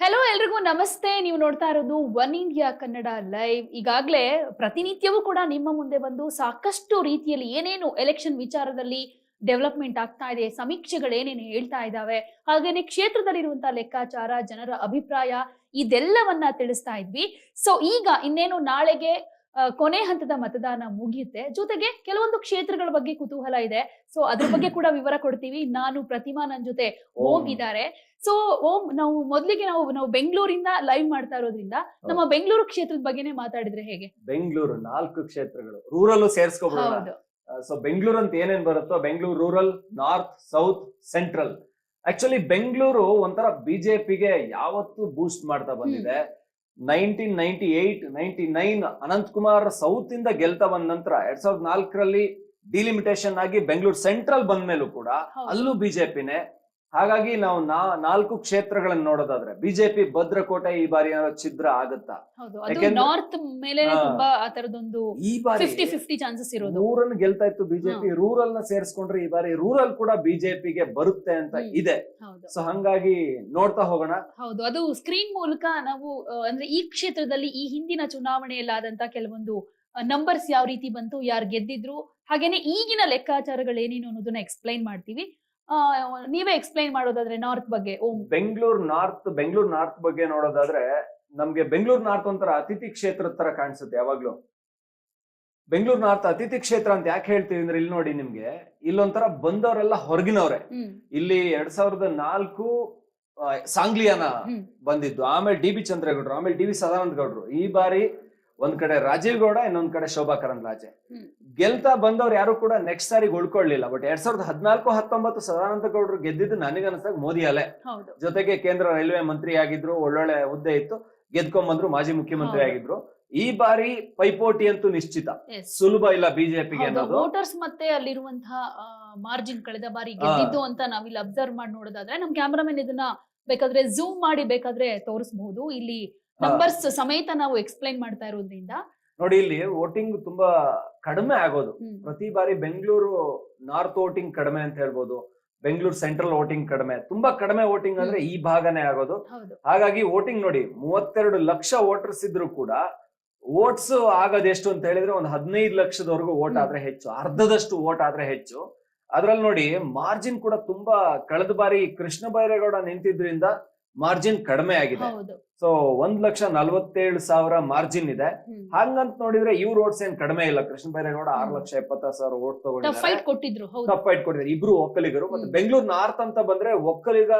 Hello ಎಲ್ರಿಗೂ ನಮಸ್ತೆ. ನೀವು ನೋಡ್ತಾ ಇರೋದು ಒನ್ ಇಂಡಿಯಾ ಕನ್ನಡ ಲೈವ್ ಈಗಾಗಲೇ ಪ್ರತಿನಿತ್ಯವೂ ಕೂಡ ನಿಮ್ಮ ಮುಂದೆ ಬಂದು ಸಾಕಷ್ಟು ರೀತಿಯಲ್ಲಿ ಏನೇನು ಎಲೆಕ್ಷನ್ ವಿಚಾರದಲ್ಲಿ ಡೆವಲಪ್ಮೆಂಟ್ ಆಗ್ತಾ ಇದೆ, ಸಮೀಕ್ಷೆಗಳು ಏನೇನು ಹೇಳ್ತಾ ಇದ್ದಾವೆ, ಹಾಗೇನೆ ಕ್ಷೇತ್ರದಲ್ಲಿರುವಂತಹ ಲೆಕ್ಕಾಚಾರ, ಜನರ ಅಭಿಪ್ರಾಯ, ಇದೆಲ್ಲವನ್ನ ತಿಳಿಸ್ತಾ ಇದ್ವಿ. ಸೊ ಈಗ ಇನ್ನೇನು ನಾಳೆಗೆ ಕೊನೆ ಹಂತದ ಮತದಾನ ಮುಗಿಯುತ್ತೆ. ಜೊತೆಗೆ ಕೆಲವೊಂದು ಕ್ಷೇತ್ರಗಳ ಬಗ್ಗೆ ಕುತೂಹಲ ಇದೆ. ಸೊ ಅದ್ರ ಬಗ್ಗೆ ಕೂಡ ವಿವರ ಕೊಡ್ತೀವಿ. ನಾನು ಪ್ರತಿಮಾ ನನ್ ಜೊತೆ ಓಂ. ಇದ್ದಾರೆ. ಸೊ ಓಂ ನಾವು ಮೊದ್ಲಿಗೆ ನಾವು ನಾವು ಬೆಂಗಳೂರಿಂದ ಲೈವ್ ಮಾಡ್ತಾ ಇರೋದ್ರಿಂದ ನಮ್ಮ ಬೆಂಗಳೂರು ಕ್ಷೇತ್ರದ ಬಗ್ಗೆನೇ ಮಾತಾಡಿದ್ರೆ ಹೇಗೆ? ಬೆಂಗಳೂರು ನಾಲ್ಕು ಕ್ಷೇತ್ರಗಳು. ರೂರಲ್ ಸೇರಿಸ್ಕೋಬಹುದು ಹೌದು. ಸೊ ಬೆಂಗಳೂರು ಅಂತ ಏನೇನ್ ಬರುತ್ತೋ Bengaluru rural north south central. Actually Bengaluru ಒಂಥರ ಬಿಜೆಪಿಗೆ ಯಾವತ್ತು ಬೂಸ್ಟ್ ಮಾಡ್ತಾ ಬಂದಿದೆ. Nineteen ninety eight ninety nine Ananthkumar south ಇಂದ ಗೆಲ್ತಾ ಬಂದ ನಂತರ ಎರಡ್ ಸಾವಿರದ ನಾಲ್ಕರಲ್ಲಿ ಡಿಲಿಮಿಟೇಷನ್ ಆಗಿ ಬೆಂಗಳೂರು ಸೆಂಟ್ರಲ್ ಬಂದ ಮೇಲೂ ಕೂಡ. ಅಲ್ಲೂ ಬಿಜೆಪಿನೇ ಹಾಗಾಗಿ ನಾವು ನಾ ನಾಲ್ಕು ಕ್ಷೇತ್ರಗಳನ್ನ ನೋಡೋದಾದ್ರೆ ಬಿಜೆಪಿ ಭದ್ರಕೋಟೆ ಈ ಬಾರಿ ಏನಾದ್ರು ಛಿದ್ರ ಆಗುತ್ತಾ? ನಾರ್ತ್ ಮೇಲೆ ತುಂಬಾ ಆ ತರದೊಂದು ಈ ಬಾರಿ ಫಿಫ್ಟಿ ಫಿಫ್ಟಿ ಚಾನ್ಸಸ್ ಇರೋದು. ಗೆಲ್ತಾ ಇತ್ತು ಬಿಜೆಪಿ ರೂರಲ್ನ ಸೇರಿಸ್ಕೊಂಡ್ರೆ ಈ ಬಾರಿ ರೂರಲ್ ಕೂಡ ಬಿಜೆಪಿಗೆ ಬರುತ್ತೆ ಅಂತ ಇದೆ. ಸೊ ಹಂಗಾಗಿ ನೋಡ್ತಾ ಹೋಗೋಣ. ಹೌದು ಅದು ಸ್ಕ್ರೀನ್ ಮೂಲಕ ನಾವು ಅಂದ್ರೆ ಈ ಕ್ಷೇತ್ರದಲ್ಲಿ ಈ ಹಿಂದಿನ ಚುನಾವಣೆಯಲ್ಲಾದಂತ ಕೆಲವೊಂದು ನಂಬರ್ಸ್ ಯಾವ ರೀತಿ ಬಂತು ಯಾರು ಗೆದ್ದಿದ್ರು ಹಾಗೇನೆ ಈಗಿನ ಲೆಕ್ಕಾಚಾರಗಳು ಏನೇನು ಅನ್ನೋದನ್ನ ಎಕ್ಸ್ಪ್ಲೈನ್ ಮಾಡ್ತೀವಿ. ನೀವೇ ಎಕ್ಸ್ಪ್ಲೈನ್ ಮಾಡೋದಾದ್ರೆ ನಾರ್ತ್ ಬಗ್ಗೆ ಓಂ. ಬೆಂಗಳೂರು ನಾರ್ತ್ ಬೆಂಗಳೂರು ನಾರ್ತ್ ಬಗ್ಗೆ ನೋಡೋದಾದ್ರೆ ನಮ್ಗೆ ಬೆಂಗಳೂರು ನಾರ್ತ್ ಒಂಥರ ಅತಿಥಿ ಕ್ಷೇತ್ರ ತರ ಕಾಣಿಸುತ್ತೆ ಯಾವಾಗ್ಲೂ. ಬೆಂಗಳೂರು ನಾರ್ತ್ ಅತಿಥಿ ಕ್ಷೇತ್ರ ಅಂತ ಯಾಕೆ ಹೇಳ್ತೀವಿ ಅಂದ್ರೆ ಇಲ್ಲಿ ನೋಡಿ ನಿಮ್ಗೆ ಇಲ್ಲೊಂಥರ ಬಂದವರೆಲ್ಲ ಹೊರಗಿನವ್ರೆ. ಇಲ್ಲಿ ಎರಡ್ ಸಾವಿರದ ನಾಲ್ಕು ಸಾಂಗ್ಲಿಯಾನ ಬಂದಿದ್ದು. ಆಮೇಲೆ ಡಿ ಬಿ ಚಂದ್ರೇಗೌಡರು ಆಮೇಲೆ ಡಿ ವಿ ಸದಾನಂದ ಗೌಡರು ಈ ಬಾರಿ ಒಂದ್ ಕಡೆ ರಾಜೀವ್ ಗೌಡ ಇನ್ನೊಂದ್ ಕಡೆ ಶೋಭಾ ಕರಂದ್ಲಾಜೆ. ಗೆಲ್ತಾ ಬಂದವ್ರು ಯಾರು ಕೂಡ ನೆಕ್ಸ್ಟ್ ಸಾರಿ ಉಳ್ಕೊಳ್ಳಿಲ್ಲ ಬಟ್ ಎರಡ್ ಸಾವಿರದ ಹದಿನಾಲ್ಕು ಹತ್ತೊಂಬತ್ತು ಸದಾನಂದ ಗೌಡರು ಗೆದ್ದಿದ್ದು ನನಗನ್ಸಾಗ ಮೋದಿ ಅಲೆ. ಜೊತೆಗೆ ಕೇಂದ್ರ ರೈಲ್ವೆ ಮಂತ್ರಿ ಆಗಿದ್ರು ಒಳ್ಳೊಳ್ಳೆ ಹುದ್ದೆ ಇತ್ತು ಗೆದ್ಕೊಂಬಂದ್ರು ಮಾಜಿ ಮುಖ್ಯಮಂತ್ರಿ ಆಗಿದ್ರು. ಈ ಬಾರಿ ಪೈಪೋಟಿ ಅಂತೂ ನಿಶ್ಚಿತ. ಸುಲಭ ಇಲ್ಲ ಬಿಜೆಪಿಗೆ ವೋಟರ್ಸ್ ಮತ್ತೆ ಅಲ್ಲಿರುವಂತಹ ಮಾರ್ಜಿನ್ ಕಳೆದ ಬಾರಿ ಗೆದ್ದಿದ್ದು ಅಂತ ನಾವಿಲ್ಲಿ ಅಬ್ಸರ್ವ್ ಮಾಡಿ ನೋಡೋದಾದ್ರೆ ನಮ್ ಕ್ಯಾಮ್ರಾಮನ್ ಇದನ್ನ ಬೇಕಾದ್ರೆ ಝೂಮ್ ಮಾಡಿ ಬೇಕಾದ್ರೆ ತೋರಿಸಬಹುದು. ಇಲ್ಲಿ. ನಂಬರ್ಸ್ ಸಮೇತ ನಾವು ಎಕ್ಸ್ಪ್ಲೈನ್ ಮಾಡ್ತಾ ಇರೋದ್ರಿಂದ ನೋಡಿ ಇಲ್ಲಿ ವೋಟಿಂಗ್ ತುಂಬಾ ಕಡಿಮೆ ಆಗೋದು. ಪ್ರತಿ ಬಾರಿ ಬೆಂಗಳೂರು ನಾರ್ತ್ ವೋಟಿಂಗ್ ಕಡಿಮೆ ಅಂತ ಹೇಳ್ಬೋದು ಬೆಂಗಳೂರು ಸೆಂಟ್ರಲ್ ವೋಟಿಂಗ್ ಕಡಿಮೆ. ತುಂಬಾ ಕಡಿಮೆ ವೋಟಿಂಗ್ ಅಂದ್ರೆ ಈ ಭಾಗನೇ ಆಗೋದು. ಹಾಗಾಗಿ ವೋಟಿಂಗ್ ನೋಡಿ ಮೂವತ್ತೆರಡು ಲಕ್ಷ ವೋಟರ್ಸ್ ಇದ್ರು ಕೂಡ ವೋಟ್ಸ್ ಆಗೋದು ಎಷ್ಟು ಅಂತ ಹೇಳಿದ್ರೆ ಒಂದು ಹದಿನೈದು ಲಕ್ಷದವರೆಗೂ ವೋಟ್ ಆದ್ರೆ ಹೆಚ್ಚು ಅರ್ಧದಷ್ಟು ವೋಟ್ ಆದ್ರೆ ಹೆಚ್ಚು. ಅದ್ರಲ್ಲಿ ನೋಡಿ ಮಾರ್ಜಿನ್ ಕೂಡ ತುಂಬಾ ಕಳೆದ ಬಾರಿ ಕೃಷ್ಣ ಬೈರೇಗೌಡ ನಿಂತಿದ್ರಿಂದ ಮಾರ್ಜಿನ್ ಕಡಿಮೆ ಆಗಿದೆ. ಸೊ ಒಂದ್ ಲಕ್ಷ ನಲ್ವತ್ತೇಳು ಸಾವಿರ ಮಾರ್ಜಿನ್ ಇದೆ. ಹಂಗಂತ ನೋಡಿದ್ರೆ ಇವ್ರ ಓಟ್ಸ್ ಏನ್ ಕಡಿಮೆ ಇಲ್ಲ. ಕೃಷ್ಣ ಬೈರೇಗೌಡ ಆರು. ಲಕ್ಷ ಎಪ್ಪತ್ತಾರು ಸಾವಿರ ಓಟ್ ತಗೊಂಡಿದ್ದಾರೆ. ಇಬ್ರು ಒಕ್ಕಲಿಗರು ಮತ್ತೆ. ಬೆಂಗಳೂರು ನಾರ್ತ್ ಅಂತ ಬಂದ್ರೆ ಒಕ್ಕಲಿಗ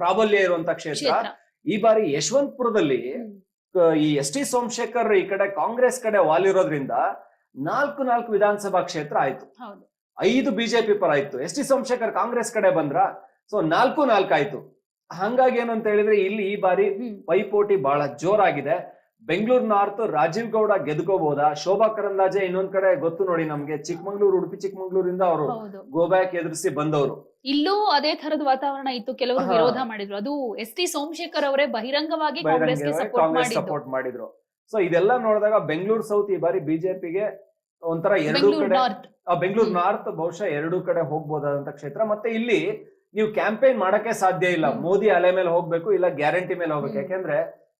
ಪ್ರಾಬಲ್ಯ ಇರುವಂತ ಕ್ಷೇತ್ರ. ಈ ಬಾರಿ ಯಶವಂತಪುರದಲ್ಲಿ ಈ ಎಸ್ ಟಿ ಸೋಮಶೇಖರ್ ಈ ಕಡೆ ಕಾಂಗ್ರೆಸ್ ಕಡೆ ವಾಲಿರೋದ್ರಿಂದ ನಾಲ್ಕು ನಾಲ್ಕು ವಿಧಾನಸಭಾ ಕ್ಷೇತ್ರ ಆಯ್ತು. ಐದು ಬಿಜೆಪಿ ಪರ ಆಯ್ತು. ಎಸ್ ಟಿ ಸೋಮಶೇಖರ್ ಕಾಂಗ್ರೆಸ್ ಕಡೆ ಬಂದ್ರ ಸೊ ನಾಲ್ಕು ನಾಲ್ಕು ಆಯ್ತು. ಹಂಗಾಗಿ ಏನಂತ ಅಂತ ಹೇಳಿದ್ರೆ ಇಲ್ಲಿ ಈ ಬಾರಿ ಪೈಪೋಟಿ ಬಹಳ ಜೋರಾಗಿದೆ. ಬೆಂಗಳೂರು ನಾರ್ತ್ ರಾಜೀವ್ ಗೌಡ ಗೆದ್ಕೋಬಹುದಾ ಶೋಭಾ ಕರಂದಾಜೆ ಇನ್ನೊಂದ್ ಕಡೆ ಗೊತ್ತು ನೋಡಿ ನಮ್ಗೆ ಚಿಕ್ಕಮಂಗ್ಳೂರು ಉಡುಪಿ ಚಿಕ್ಕಮಂಗ್ಳೂರಿಂದ ಅವರು ಗೋಬ್ಯಾಕ್ ಎದುರಿಸಿ ಬಂದವರು. ಇಲ್ಲೂ ಅದೇ ತರದ ವಾತಾವರಣ ಇತ್ತು. ಕೆಲವರು ವಿರೋಧ ಮಾಡಿದ್ರು. ಅದು ಎಸ್ ಟಿ ಸೋಮಶೇಖರ್ ಅವರೇ ಬಹಿರಂಗವಾಗಿ ಕಾಂಗ್ರೆಸ್ ಸಪೋರ್ಟ್ ಮಾಡಿದ್ರು. ಸೊ ಇದೆಲ್ಲ ನೋಡಿದಾಗ ಬೆಂಗಳೂರು ಸೌತ್ ಈ ಬಾರಿ ಬಿಜೆಪಿಗೆ ಒಂಥರ ಎರಡು ಬೆಂಗಳೂರು ಕಡೆ ಬೆಂಗಳೂರು. ನಾರ್ತ್ ಬಹುಶಃ ಎರಡು ಕಡೆ ಹೋಗ್ಬೋದಾದಂತ ಕ್ಷೇತ್ರ. ಮತ್ತೆ ಇಲ್ಲಿ ನೀವು ಕ್ಯಾಂಪೇನ್ ಮಾಡಕ್ಕೆ ಸಾಧ್ಯ ಇಲ್ಲ. ಮೋದಿ ಅಲೆ ಮೇಲೆ ಹೋಗ್ಬೇಕು ಇಲ್ಲ ಗ್ಯಾರಂಟಿ ಮೇಲೆ ಹೋಗ್ಬೇಕು. ಯಾಕೆಂದ್ರೆ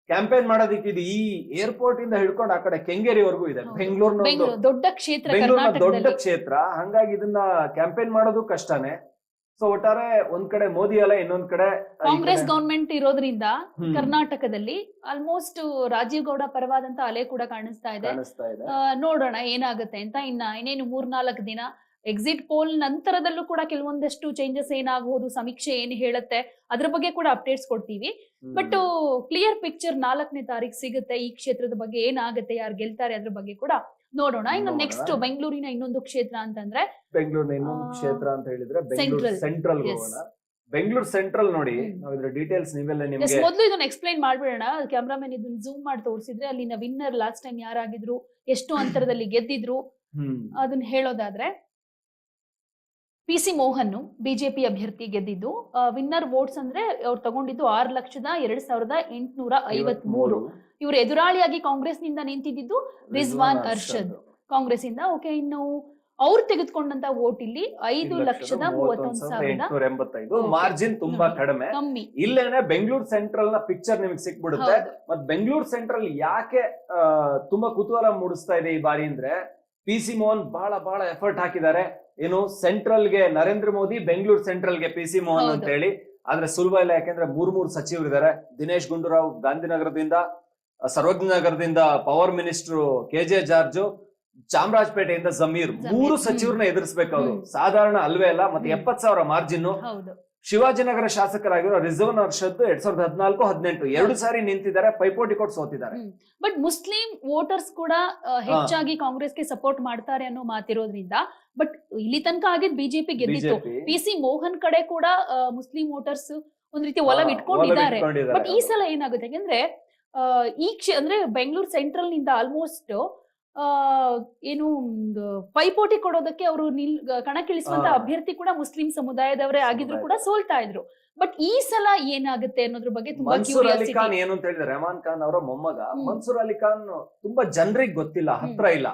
ಕ್ಯಾಂಪೇನ್ ಮಾಡೋದಕ್ಕೆ ಇದು ಈ ಏರ್ಪೋರ್ಟ್ ಇಂದ ಹಿಡ್ಕೊಂಡು ಆ ಕಡೆ ಕೆಂಗೇರಿವರೆಗೂ ಇದೆ. ಬೆಂಗಳೂರಿನ ದೊಡ್ಡ ಕ್ಷೇತ್ರ ಬೆಂಗಳೂರಿನ ದೊಡ್ಡ ಕ್ಷೇತ್ರ. ಹಂಗಾಗಿ ಇದನ್ನ ಕ್ಯಾಂಪೇನ್ ಮಾಡೋದು ಕಷ್ಟನೇ. ಸೊ ಒಟ್ಟಾರೆ ಒಂದ್ ಕಡೆ ಮೋದಿ ಅಲೆ ಇನ್ನೊಂದ್ ಕಡೆ ಕಾಂಗ್ರೆಸ್ ಗವರ್ಮೆಂಟ್ ಇರೋದ್ರಿಂದ ಕರ್ನಾಟಕದಲ್ಲಿ ಆಲ್ಮೋಸ್ಟ್ ರಾಜೀವ್ ಗೌಡ ಪರವಾದಂತ ಅಲೆ ಕೂಡ ಕಾಣಿಸ್ತಾ ಇದೆ. ಕಾಣಿಸ್ತಾ ಇದೆ. ನೋಡೋಣ ಏನಾಗುತ್ತೆ ಅಂತ ಇನ್ನ ಇನ್ನೇನು ಮೂರ್ನಾಲ್ಕು ದಿನ ಎಕ್ಸಿಟ್ ಪೋಲ್ ನಂತರದಲ್ಲೂ ಕೂಡ ಕೆಲವೊಂದಷ್ಟು ಚೇಂಜಸ್ ಏನಾಗಬಹುದು ಸಮೀಕ್ಷೆ ಏನ್ ಹೇಳುತ್ತೆ ಅದ್ರ ಬಗ್ಗೆ ಕೂಡ ಅಪ್ಡೇಟ್ಸ್ ಕೊಡ್ತೀವಿ. ಬಟ್ ಕ್ಲಿಯರ್ ಪಿಕ್ಚರ್ ನಾಲ್ಕನೇ ತಾರೀಕು ಸಿಗುತ್ತೆ ಈ ಕ್ಷೇತ್ರದ ಬಗ್ಗೆ ಏನಾಗುತ್ತೆ ಯಾರು ಗೆಲ್ತಾರೆ ಅದ್ರ ಬಗ್ಗೆ ಕೂಡ ನೋಡೋಣ. ಇನ್ನು ನೆಕ್ಸ್ಟ್ ಬೆಂಗಳೂರಿನ ಇನ್ನೊಂದು ಕ್ಷೇತ್ರ ಅಂತಂದ್ರೆ ಬೆಂಗಳೂರಿನ ಇನ್ನೊಂದು ಕ್ಷೇತ್ರ ಅಂತ ಹೇಳಿದ್ರೆ ಬೆಂಗಳೂರು ಸೆಂಟ್ರಲ್. ಬೆಂಗಳೂರು ಸೆಂಟ್ರಲ್ ನೋಡಿ. ನಾವು ಇದ್ರ ಡೀಟೇಲ್ಸ್ ನೀವೆಲ್ಲ ನಿಮ್ಗೆ ಮೊದಲು ಇದನ್ನ ಎಕ್ಸ್ಪ್ಲೈನ್ ಮಾಡ್ಬಿಡೋಣ. ಕ್ಯಾಮ್ರಾಮನ್ ಇದನ್ನ ಝೂಮ್ ಮಾಡಿ ತೋರಿಸಿದ್ರೆ ಅಲ್ಲಿನ ವಿನ್ನರ್ ಲಾಸ್ಟ್ ಟೈಮ್ ಯಾರಾಗಿದ್ರು ಎಷ್ಟು ಅಂತರದಲ್ಲಿ ಗೆದ್ದಿದ್ರು ಅದನ್ನ ಹೇಳೋದಾದ್ರೆ ಪಿ ಸಿ ಮೋಹನ್ ಬಿಜೆಪಿ ಅಭ್ಯರ್ಥಿ ಗೆದ್ದಿದ್ದು ವಿನ್ನರ್ ವೋಟ್ಸ್ ಅಂದ್ರೆ ಅವ್ರು ತಗೊಂಡಿದ್ದು ಆರು ಲಕ್ಷದ ಎರಡ್ ಸಾವಿರದ ಎಂಟುನೂರ ಐವತ್ ಮೂರು ಇವರು ಎದುರಾಳಿಯಾಗಿ ಕಾಂಗ್ರೆಸ್ನಿಂದ ನಿಂತಿದ್ದು ರಿಜ್ವಾನ್ ಅರ್ಷದ್ ಕಾಂಗ್ರೆಸ್ ಇಂದ ಓಕೆ ಇನ್ನು ಅವ್ರು ತೆಗೆದುಕೊಂಡಂತ ವೋಟ್ ಇಲ್ಲಿ ಐದು ಲಕ್ಷದ ಮೂವತ್ತೊಂದು ಸಾವಿರದ ಎಂಬತ್ತೈದು. ಮಾರ್ಜಿನ್ ತುಂಬಾ ಕಡಿಮೆ. ಕಮ್ಮಿ. ಇಲ್ಲೇನೆ ಬೆಂಗಳೂರು ಸೆಂಟ್ರಲ್ನ ಪಿಕ್ಚರ್ ನಿಮಗೆ ಸಿಕ್ಬಿಡುತ್ತೆ. ಮತ್ ಬೆಂಗಳೂರು ಸೆಂಟ್ರಲ್ ಯಾಕೆ ತುಂಬಾ ಕುತೂಹಲ ಮೂಡಿಸ್ತಾ ಇದೆ ಈ ಬಾರಿ ಅಂದ್ರೆ ಪಿ ಸಿ ಮೋಹನ್ ಬಹಳ ಬಹಳ ಎಫರ್ಟ್ ಹಾಕಿದ್ದಾರೆ. ಏನು ಸೆಂಟ್ರಲ್ಗೆ ನರೇಂದ್ರ ಮೋದಿ ಬೆಂಗಳೂರು ಸೆಂಟ್ರಲ್ಗೆ ಪಿ ಸಿ ಮೋಹನ್ ಅಂತ ಹೇಳಿ ಆದ್ರೆ ಸುಲಭ ಇಲ್ಲ ಯಾಕೆಂದ್ರೆ ಮೂರ್ ಮೂರ್ ಸಚಿವರು ಇದ್ದಾರೆ ದಿನೇಶ್ ಗುಂಡೂರಾವ್ ಗಾಂಧಿನಗರದಿಂದ ಸರ್ವಜ್ಞನಗರದಿಂದ ಸರ್ವಜ್ಞ ನಗರದಿಂದ power minister K J George ಚಾಮರಾಜಪೇಟೆಯಿಂದ Zameer. ಮೂರು. ಸಚಿವರನ್ನ ಎದುರಿಸಬೇಕು ಅವರು. ಸಾಧಾರಣ ಅಲ್ವೇ ಅಲ್ಲ ಮತ್ತೆ. ಎಪ್ಪತ್ ಸಾವಿರ ಮಾರ್ಜಿನ್ ಶಿವಾಜಿನಗರ ಶಾಸಕರಾಗಿರೋ ರಿಸರ್ವ್ ನರ್ಷದ್ ಎರಡ್ ಸಾವಿರದ ಹದಿನಾಲ್ಕು ಹದಿನೆಂಟು. ಎರಡು ಸಾರಿ ನಿಂತಿದ್ದಾರೆ ಪೈಪೋಟಿ ಕೊಟ್ಟು ಸೋತಿದ್ದಾರೆ. ಬಟ್ ಮುಸ್ಲಿಂ ವೋಟರ್ಸ್ ಕೂಡ ಹೆಚ್ಚಾಗಿ ಕಾಂಗ್ರೆಸ್ಗೆ ಸಪೋರ್ಟ್ ಮಾಡ್ತಾರೆ ಅನ್ನೋ ಮಾತಿರೋದ್ರಿಂದ ಬಟ್ ಇಲ್ಲಿ ತನಕ ಆಗಿದ್ ಬಿಜೆಪಿ ಗೆದ್ದಿತ್ತು. ಪಿ ಸಿ ಮೋಹನ್ ಕಡೆ ಕೂಡ ಮುಸ್ಲಿಂ ವೋಟರ್ಸ್ ಒಂದ್ ರೀತಿ ಒಲವ್ ಇಟ್ಕೊಂಡಿದ್ದಾರೆ. ಬಟ್ ಈ ಸಲ ಏನಾಗುತ್ತೆ ಯಾಕಂದ್ರೆ ಈ ಕ್ಷೇ ಅಂದ್ರೆ ಬೆಂಗಳೂರು ಸೆಂಟ್ರಲ್ನಿಂದ ಆಲ್ಮೋಸ್ಟ್ ಏನು ಪೈಪೋಟಿ ಕೊಡೋದಕ್ಕೆ ಅವರು ನಿಲ್ ಕಣಕ್ಕಿಳಿಸುವಂತ ಅಭ್ಯರ್ಥಿ ಕೂಡ ಮುಸ್ಲಿಂ ಸಮುದಾಯದವರೇ ಆಗಿದ್ರು ಕೂಡ ಸೋಲ್ತಾ ಇದ್ರು. ಬಟ್ ಈ ಸಲ ಏನಾಗುತ್ತೆ ಅನ್ನೋದ್ರ ಬಗ್ಗೆ ತುಂಬಾ ಮನ್ಸೂರ್ ಅಲಿ ಕ್ಯೂರಿಯಾಸಿಟಿ ಖಾನ್ ಏನು ಅಂತ ಹೇಳಿದ್ರೆ ರೆಹಮಾನ್ ಖಾನ್ ಅವರ ಮೊಮ್ಮಗ ಮನ್ಸೂರ್ ಅಲಿ ಖಾನ್ ತುಂಬಾ ಜನರಿಗೆ ಗೊತ್ತಿಲ್ಲ ಹತ್ರ ಇಲ್ಲ.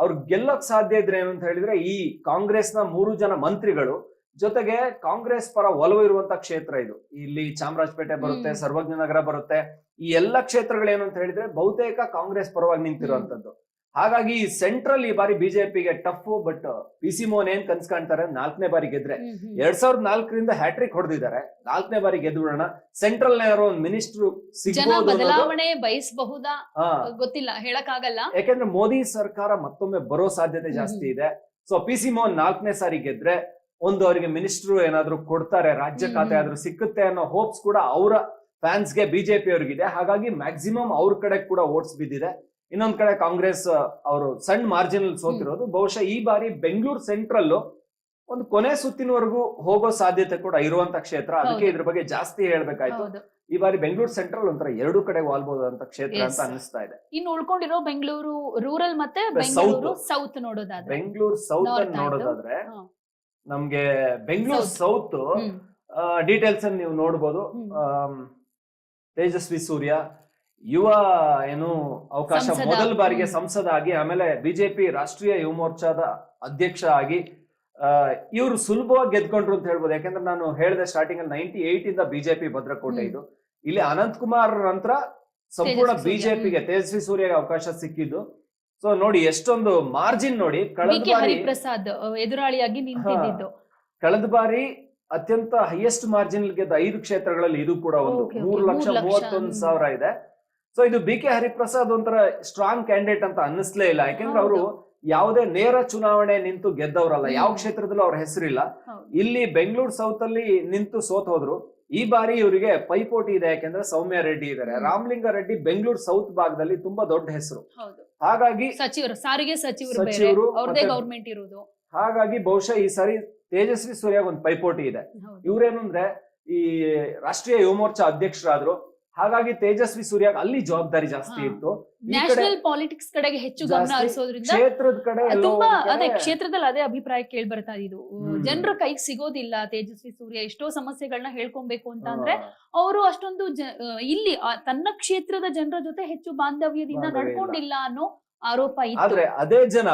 ಅವ್ರು ಗೆಲ್ಲೋಕ್ ಸಾಧ್ಯ ಇದ್ರೆ ಏನು ಅಂತ ಹೇಳಿದ್ರೆ ಈ ಕಾಂಗ್ರೆಸ್ನ ಮೂರು ಜನ ಮಂತ್ರಿಗಳು ಜೊತೆಗೆ ಕಾಂಗ್ರೆಸ್ ಪರ ಒಲವು ಇರುವಂತ ಕ್ಷೇತ್ರ ಇದು ಇಲ್ಲಿ ಚಾಮರಾಜಪೇಟೆ ಬರುತ್ತೆ. ಸರ್ವಜ್ಞ ನಗರ ಬರುತ್ತೆ ಈ ಎಲ್ಲ ಕ್ಷೇತ್ರಗಳೇನು ಏನು ಅಂತ ಹೇಳಿದ್ರೆ ಬಹುತೇಕ ಕಾಂಗ್ರೆಸ್ ಪರವಾಗಿ ನಿಂತಿರುವಂತದ್ದು ಹಾಗಾಗಿ ಸೆಂಟ್ರಲ್ ಈ ಬಾರಿ ಬಿಜೆಪಿಗೆ tough but P C Mohan ಏನ್ ಕನ್ಸ್ ಕಾಣ್ತಾರೆ? ನಾಲ್ಕನೇ ಬಾರಿ ಗೆದ್ರೆ. ಎರಡ್ ಸಾವಿರದ ನಾಲ್ಕರಿಂದ ಹ್ಯಾಟ್ರಿಕ್ ಹೊಡೆದಿದ್ದಾರೆ. ನಾಲ್ಕನೇ ಬಾರಿ ಗೆದ್ಬಿಡೋಣ ಸೆಂಟ್ರಲ್ ನೇರೋ ಒಂದು ಮಿನಿಸ್ಟರ್ ಬದಲಾವಣೆ ಬಯಸಬಹುದಾ? ಗೊತ್ತಿಲ್ಲ ಹೇಳಕ್ ಆಗಲ್ಲ ಯಾಕೆಂದ್ರೆ ಮೋದಿ ಸರ್ಕಾರ ಮತ್ತೊಮ್ಮೆ ಬರೋ ಸಾಧ್ಯತೆ ಜಾಸ್ತಿ ಇದೆ. ಸೊ ಪಿ ಸಿ ಮೋಹನ್ ನಾಲ್ಕನೇ ಸಾರಿ ಗೆದ್ರೆ ಒಂದು ಅವರಿಗೆ ಮಿನಿಸ್ಟ್ರು ಏನಾದ್ರು ಕೊಡ್ತಾರೆ ರಾಜ್ಯ ಖಾತೆ ಆದ್ರೂ ಸಿಕ್ಕುತ್ತೆ ಅನ್ನೋ ಹೋಪ್ಸ್ ಕೂಡ ಅವರ ಫ್ಯಾನ್ಸ್ಗೆ ಬಿಜೆಪಿ ಅವ್ರಿಗಿದೆ. ಹಾಗಾಗಿ ಮ್ಯಾಕ್ಸಿಮಮ್ ಅವ್ರ ಕಡೆ ಕೂಡ ವೋಟ್ಸ್ ಬಿದ್ದಿದೆ. ಇನ್ನೊಂದ್ ಕಡೆ ಕಾಂಗ್ರೆಸ್ ಅವರು ಸಣ್ಣ ಮಾರ್ಜಿನ್ ಅಲ್ಲಿ ಸೋತಿರೋದು. ಬಹುಶಃ ಈ ಬಾರಿ ಬೆಂಗಳೂರು ಸೆಂಟ್ರಲ್ ಒಂದು ಕೊನೆ ಸುತ್ತಿನವರೆಗೂ ಹೋಗೋ ಸಾಧ್ಯತೆ ಕೂಡ ಇರುವಂತ ಕ್ಷೇತ್ರ. ಅದಕ್ಕೆ. ಇದ್ರ ಬಗ್ಗೆ ಜಾಸ್ತಿ ಹೇಳ್ಬೇಕಾಯ್ತು. ಈ ಬಾರಿ ಬೆಂಗಳೂರು ಸೆಂಟ್ರಲ್ ಒಂಥರ ಎರಡು ಕಡೆ ವಾಲ್ಬಹುದಂತ ಅಂತ ಕ್ಷೇತ್ರ ಅಂತ. ಅನಿಸ್ತಾ ಇದೆ. ಇನ್ನು ಉಳ್ಕೊಂಡಿರೋ ಬೆಂಗಳೂರು ರೂರಲ್ ಮತ್ತೆ ಬೆಂಗಳೂರು ಸೌತ್ ನೋಡೋದಾದ್ರೆ. ಬೆಂಗಳೂರು ಸೌತ್ ಅಲ್ಲಿ ಅನ್ನು ನೋಡೋದಾದ್ರೆ. ನಮ್ಗೆ ಬೆಂಗಳೂರು ಸೌತ್. ಡೀಟೇಲ್ಸ್ ಅನ್ನು ನೀವು ನೋಡ್ಬೋದು. ತೇಜಸ್ವಿ ಸೂರ್ಯ ಯುವ ಏನು ಅವಕಾಶ ಸಂಸದ. ಮೊದಲ ಬಾರಿಗೆ. ಸಂಸದ ಆಗಿ ಆಮೇಲೆ ಬಿಜೆಪಿ ರಾಷ್ಟ್ರೀಯ ಯುವ ಮೋರ್ಚಾದ ಅಧ್ಯಕ್ಷ ಆಗಿ ಇವರು ಸುಲಭವಾಗಿ ಗೆದ್ಕೊಂಡ್ರು ಅಂತ ಹೇಳ್ಬೋದು ಯಾಕಂದ್ರೆ ನಾನು ಹೇಳಿದೆ ಸ್ಟಾರ್ಟಿಂಗ್ ಅಲ್ಲಿ ನೈನ್ಟಿ ಏಟ್ ಇಂದ ಬಿಜೆಪಿ ಭದ್ರಕೋಟೆ ಹ್ಮ್. ಇದು ಇಲ್ಲಿ ಅನಂತ್ ಕುಮಾರ್ ನಂತರ ಸಂಪೂರ್ಣ ತೇಜಸ್ವಿ ಸೂರ್ಯ, ಬಿಜೆಪಿಗೆ ತೇಜಸ್ವಿ ಸೂರ್ಯಗೆ ಅವಕಾಶ ಸಿಕ್ಕಿದ್ದು ಸೊ ನೋಡಿ ಎಷ್ಟೊಂದು ಮಾರ್ಜಿನ್ ನೋಡಿ ಕಳೆದ ಕೆ ಬಾರಿ ಹರಿಪ್ರಸಾದ್ ಎದುರಾಳಿಯಾಗಿ ನಿಂತಿದ್ದು ಕಳೆದ ಬಾರಿ ಅತ್ಯಂತ ಹೈಯೆಸ್ಟ್ ಮಾರ್ಜಿನ್ ಗೆದ್ದ ಐದು ಕ್ಷೇತ್ರಗಳಲ್ಲಿ ಇದು ಕೂಡ ಒಂದು Okay, okay. ಮೂರು ಲಕ್ಷ ಮೂರು ಲಕ್ಷ, ಮೂವತ್ತೊಂದು ಹ್ಮ್. ಸಾವಿರ ಇದೆ ಸೊ ಇದು ಬಿ ಕೆ ಹರಿಪ್ರಸಾದ್ ಒಂಥರ ಸ್ಟ್ರಾಂಗ್ ಕ್ಯಾಂಡಿಡೇಟ್ ಅಂತ ಅನ್ನಿಸ್ಲೇ ಇಲ್ಲ. ಯಾಕೆಂದ್ರೆ ಅವರು. ಯಾವುದೇ ನೇರ ಚುನಾವಣೆ ನಿಂತು ಗೆದ್ದವರಲ್ಲ. ಯಾವ ಕ್ಷೇತ್ರದಲ್ಲೂ ಅವ್ರ ಹೆಸರಿಲ್ಲ. ಇಲ್ಲಿ ಬೆಂಗಳೂರು ಸೌತ್ ಅಲ್ಲಿ ನಿಂತು ಸೋತ್ ಹೋದ್ರು. ಈ ಬಾರಿ ಇವರಿಗೆ ಪೈಪೋಟಿ ಇದೆ. ಯಾಕೆಂದ್ರೆ ಸೌಮ್ಯ ರೆಡ್ಡಿ ಇದ್ದಾರೆ ಹ್ಮ್. ರಾಮಲಿಂಗ ರೆಡ್ಡಿ ಬೆಂಗಳೂರು ಸೌತ್ ಭಾಗದಲ್ಲಿ ತುಂಬಾ ದೊಡ್ಡ ಹೆಸರು. ಹಾಗಾಗಿ ಸಚಿವರು ಸಾರಿಗೆ ಸಚಿವರು ಇರೋದು. ಹಾಗಾಗಿ ಬಹುಶಃ ಈ ಸಾರಿ ತೇಜಸ್ವಿ ಸೂರ್ಯ ಒಂದು ಪೈಪೋಟಿ ಇದೆ. ಇವ್ರೇನಂದ್ರೆ ಇವ್ರೇನು ಅಂದ್ರೆ ಈ ರಾಷ್ಟ್ರೀಯ ಯುವ ಮೋರ್ಚಾ ಅಧ್ಯಕ್ಷರಾದ್ರು. ಹಾಗಾಗಿ ತೇಜಸ್ವಿ ಸೂರ್ಯ ಅಲ್ಲಿ ಜವಾಬ್ದಾರಿ ಜಾಸ್ತಿ ಇತ್ತು. ನ್ಯಾಷನಲ್ ಪಾಲಿಟಿಕ್ಸ್ ಕಡೆಗೆ ಹೆಚ್ಚು ಗಮನ ಹರಿಸೋದ್ರಿಂದ ಕ್ಷೇತ್ರದ ಕಡೆ ತುಂಬಾ ಅದೇ ಕ್ಷೇತ್ರದಲ್ಲಿ ಅದೇ ಅಭಿಪ್ರಾಯ ಕೇಳಿ ಬರ್ತಾ ಇದು. ಜನರ ಕೈಗೆ ಸಿಗೋದಿಲ್ಲ ತೇಜಸ್ವಿ ಸೂರ್ಯ ಎಷ್ಟೋ ಸಮಸ್ಯೆಗಳನ್ನ ಹೇಳ್ಕೊಬೇಕು ಅಂತ ಅಂದ್ರೆ ಅವರು ಅಷ್ಟೊಂದು ಇಲ್ಲಿ ತನ್ನ ಕ್ಷೇತ್ರದ ಜನರ ಜೊತೆ ಹೆಚ್ಚು ಬಾಂಧವ್ಯದಿಂದ ಬಾಂಧವ್ಯ ನಡ್ಕೊಂಡಿಲ್ಲ ಅನ್ನೋ ಆರೋಪ ಇತ್ತು. ಆದ್ರೆ ಅದೇ ಜನ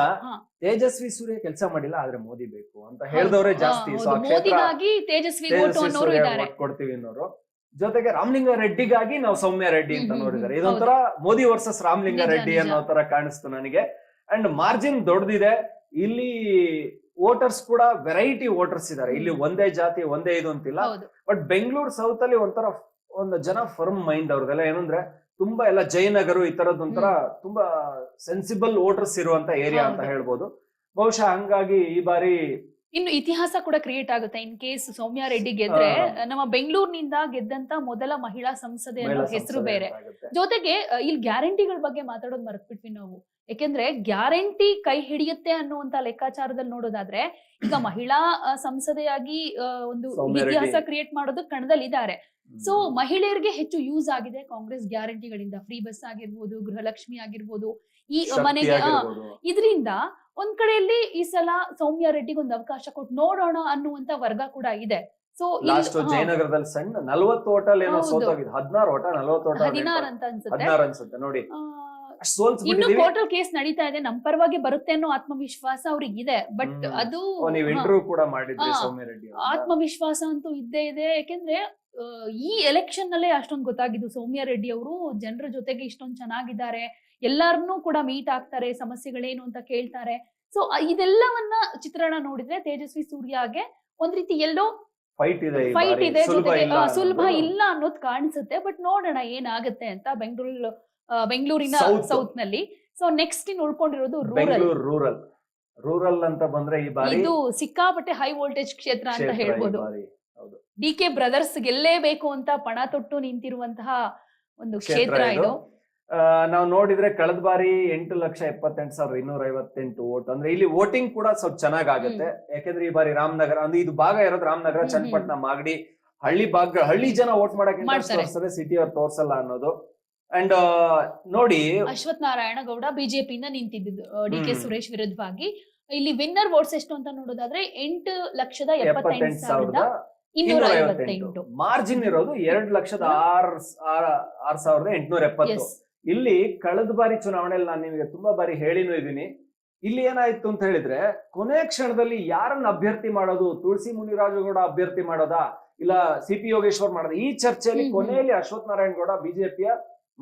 ತೇಜಸ್ವಿ ಸೂರ್ಯ ಕೆಲಸ ಮಾಡಿಲ್ಲ ಆದ್ರೆ ಮೋದಿ ಬೇಕು ಅಂತ ಹೇಳಿದವರೇ ಜಾಸ್ತಿ. ಮೋದಿಗಾಗಿ ತೇಜಸ್ವಿ ಕೊಡ್ತೀವಿ ಅನ್ನೋರು. ಜೊತೆಗೆ ರಾಮಲಿಂಗ ರೆಡ್ಡಿಗಾಗಿ ನಾವು ಸೌಮ್ಯ ರೆಡ್ಡಿ ಅಂತ ನೋಡಿದ್ದಾರೆ. ಇದೊಂಥರ ಮೋದಿ ವರ್ಸಸ್ ರಾಮಲಿಂಗ ರೆಡ್ಡಿ ಅನ್ನೋ ತರ ಕಾಣಿಸ್ತು ನನಗೆ. ಅಂಡ್ ಮಾರ್ಜಿನ್ ದೊಡ್ಡದಿದೆ ಇಲ್ಲಿ ವೋಟರ್ಸ್ ಕೂಡ ವೆರೈಟಿ ವೋಟರ್ಸ್ ಇದ್ದಾರೆ. ಇಲ್ಲಿ ಒಂದೇ ಜಾತಿ ಒಂದೇ ಇದು ಅಂತಿಲ್ಲ. ಬಟ್ ಬೆಂಗಳೂರು ಸೌತ್ ಅಲ್ಲಿ ಒಂಥರ ಒಂದು ಜನ ಫರ್ಮ್ ಮೈಂಡ್ ಅವ್ರದೆಲ್ಲ ಏನಂದ್ರೆ ತುಂಬಾ ಎಲ್ಲ ಜಯನಗರು ಈ ತರದ್ ಒಂಥರ ತುಂಬಾ ಸೆನ್ಸಿಬಲ್ ವೋಟರ್ಸ್ ಇರುವಂತ ಏರಿಯಾ ಅಂತ. ಹೇಳ್ಬೋದು. ಬಹುಶಃ ಹಂಗಾಗಿ ಈ ಬಾರಿ ಇನ್ನು ಇತಿಹಾಸ ಕೂಡ ಕ್ರಿಯೇಟ್ ಆಗುತ್ತೆ. ಇನ್ ಕೇಸ್ ಸೌಮ್ಯ ರೆಡ್ಡಿ ಗೆದ್ರೆ. ನಮ್ಮ ಬೆಂಗಳೂರಿನಿಂದ ಗೆದ್ದಂತ ಮೊದಲ ಮಹಿಳಾ ಸಂಸದೆ ಅನ್ನೋ ಹೆಸರು ಬೇರೆ. ಜೊತೆಗೆ ಇಲ್ಲಿ ಗ್ಯಾರಂಟಿಗಳ ಬಗ್ಗೆ ಮಾತಾಡೋದು ಮರ್ತ್ಬಿಟ್ವಿ ನಾವು. ಯಾಕೆಂದ್ರೆ ಗ್ಯಾರಂಟಿ ಕೈ ಹಿಡಿಯುತ್ತೆ ಅನ್ನುವಂತ ಲೆಕ್ಕಾಚಾರದಲ್ಲಿ ನೋಡೋದಾದ್ರೆ ಈಗ ಮಹಿಳಾ ಸಂಸದೆಯಾಗಿ ಒಂದು ಇತಿಹಾಸ ಕ್ರಿಯೇಟ್ ಮಾಡೋದು ಕಣದಲ್ಲಿ ಇದ್ದಾರೆ ಸೊ ಮಹಿಳೆಯರಿಗೆ ಹೆಚ್ಚು ಯೂಸ್ ಆಗಿದೆ ಕಾಂಗ್ರೆಸ್ ಗ್ಯಾರಂಟಿಗಳಿಂದ. ಫ್ರೀ ಬಸ್ ಆಗಿರ್ಬೋದು ಗೃಹಲಕ್ಷ್ಮಿ ಆಗಿರ್ಬೋದು ಈ ಮನೆಗೆ ಇದರಿಂದ ಒಂದ್ ಕಡೆಯಲ್ಲಿ ಈ ಸಲ ಸೌಮ್ಯ ರೆಡ್ಡಿಗೆ ಒಂದು ಅವಕಾಶ ಕೊಟ್ಟು ನೋಡೋಣ ಅನ್ನುವಂತ ವರ್ಗ ಕೂಡ ಇದೆ. ಸೊ ಲಾಸ್ಟ್ ಜಯನಗರದಲ್ಲಿ ಸಣ್ಣ ನಲ್ವತ್ತು ಓಟಲ್ ಏನೋ. ಸೋತೋಗಿದೆ. ಹದಿನಾರು ಓಟ ನಲ್ವತ್ತು ಓಟ ಹದಿನಾರು ಅಂತ ಅನ್ಸುತ್ತೆ. ಅನ್ಸುತ್ತೆ ನೋಡಿ. ಇನ್ನು ಕೋರ್ಟಲ್ ಕೇಸ್ ನಡೀತಾ ಇದೆ. ನಮ್ ಪರವಾಗಿ ಬರುತ್ತೆ ಅನ್ನೋ ಆತ್ಮವಿಶ್ವಾಸ ಅವ್ರಿಗೆ ಇದೆ ಬಟ್ ಅದು ಓ, ಇಂಟರ್ವ್ಯೂ ಕೂಡ ಮಾಡಿದ್ರಿ ಹಾ. ಸೌಮ್ಯ ರೆಡ್ಡಿ ಅವ್ರನ್ನ. ಆತ್ಮವಿಶ್ವಾಸ ಅಂತೂ ಇದ್ದೇ ಇದೆ. ಯಾಕೆಂದ್ರೆ ಈ ಎಲೆಕ್ಷನ್ ನಲ್ಲೇ ಅಷ್ಟೊಂದು ಗೊತ್ತಾಗಿದ್ದು. ಸೌಮ್ಯ ರೆಡ್ಡಿ ಅವರು ಜನರ ಜೊತೆಗೆ ಇಷ್ಟೊಂದು ಚೆನ್ನಾಗಿದ್ದಾರೆ. ಎಲ್ಲಾರನ್ನೂ ಕೂಡ ಮೀಟ್ ಆಗ್ತಾರೆ ಸಮಸ್ಯೆಗಳೇನು ಅಂತ ಕೇಳ್ತಾರೆ. ಸೊ ಇದೆಲ್ಲವನ್ನ ಚಿತ್ರಣ ನೋಡಿದ್ರೆ ತೇಜಸ್ವಿ ಸೂರ್ಯಗೆ ಒಂದ್ ರೀತಿ ಎಲ್ಲೋ ಫೈಟ್ ಇದೆ ಫೈಟ್ ಇದೆ ಜೊತೆಗೆ ಸುಲಭ ಇಲ್ಲ ಅನ್ನೋದು ಕಾಣಿಸುತ್ತೆ ಬಟ್ ನೋಡೋಣ ಏನಾಗುತ್ತೆ ಅಂತ ಬೆಂಗಳೂರು ಬೆಂಗಳೂರಿನ ಸೌತ್ನಲ್ಲಿ ಸೊ ನೆಕ್ಸ್ಟ್ ಇನ್ ಉಳ್ಕೊಂಡಿರೋದು ರೂರಲ್ ರೂರಲ್ ರೂರಲ್ ಅಂತ ಬಂದ್ರೆ ಈ ಬಾರಿ ಇದು ಸಿಕ್ಕಾಪಟ್ಟೆ ಹೈ ವೋಲ್ಟೇಜ್ ಕ್ಷೇತ್ರ ಅಂತ ಹೇಳ್ಬೋದು. ಡಿ ಕೆ ಬ್ರದರ್ಸ್ ಗೆಲ್ಲೇಬೇಕು ಅಂತ ಪಣ ತೊಟ್ಟು ನಿಂತಿರುವಂತಹ ಒಂದು ಕ್ಷೇತ್ರ ಇದು. ನಾವು ನೋಡಿದ್ರೆ ಕಳೆದ ಬಾರಿ ಎಂಟು ಲಕ್ಷ ಎಪ್ಪತ್ತೆಂಟು ಸಾವಿರದ ಇನ್ನೂರ ಐವತ್ತೆಂಟು ವೋಟ್. ಅಂದ್ರೆ ಇಲ್ಲಿ ವೋಟಿಂಗ್ ಕೂಡ ಸ್ವಲ್ಪ ಚೆನ್ನಾಗಾಗುತ್ತೆ. ಯಾಕೆಂದ್ರೆ ಈ ಬಾರಿ ರಾಮನಗರ ಅಂದ್ರೆ ಇದು ಭಾಗ ಇರೋದು ರಾಮನಗರ ಚನ್ನಪಟ್ಟಣ ಮಾಗಡಿ ಹಳ್ಳಿ ಭಾಗ ಹಳ್ಳಿ ಜನ ವೋಟ್ ಮಾಡಕ್ಕೆ. ತೋರಿಸ್ತಾರೆ ಸಿಟಿ ಅವ್ರು ತೋರ್ಸಲ್ಲ ಅನ್ನೋದು. ಅಂಡ್ ನೋಡಿ ಅಶ್ವಥ್ ನಾರಾಯಣ ಗೌಡ ಬಿಜೆಪಿಯಿಂದ ನಿಂತಿದ್ದು ಡಿ ಕೆ. ಸುರೇಶ್ ವಿರುದ್ಧವಾಗಿ. ಇಲ್ಲಿ ವಿನ್ನರ್ ವೋಟ್ಸ್ ಎಷ್ಟು ಅಂತ ನೋಡೋದಾದ್ರೆ ಎಂಟು ಲಕ್ಷದ ಎಪ್ಪತ್ತೆಂಟು ಸಾವಿರದ ಇನ್ನೂರ ಐವತ್ತೆಂಟು ಮಾರ್ಜಿನ್ ಇರೋದು ಎರಡ್ ಲಕ್ಷದ ಆರ್ ಆರ್- ಆರ್ ಸಾವಿರದ ಎಂಟುನೂರ ಎಪ್ಪತ್ತು. ಇಲ್ಲಿ ಕಳೆದ ಬಾರಿ ಚುನಾವಣೆಯಲ್ಲಿ ನಾನು ನಿಮಗೆ ತುಂಬಾ ಬಾರಿ ಹೇಳಿನೂ ಇದ್ದೀನಿ. ಇಲ್ಲಿ ಏನಾಯ್ತು ಅಂತ ಹೇಳಿದ್ರೆ ಕೊನೆ ಕ್ಷಣದಲ್ಲಿ ಯಾರನ್ನ ಅಭ್ಯರ್ಥಿ ಮಾಡೋದು ತುಳಸಿ ಮುನಿರಾಜಗೌಡ ಅಭ್ಯರ್ಥಿ ಮಾಡೋದಾ ಇಲ್ಲ ಸಿ ಪಿ ಯೋಗೇಶ್ವರ್ ಮಾಡೋದಾ ಈ ಚರ್ಚೆಯಲ್ಲಿ. ಕೊನೆಯಲ್ಲಿ ಅಶ್ವಥ್ ನಾರಾಯಣ ಗೌಡ ಬಿಜೆಪಿಯ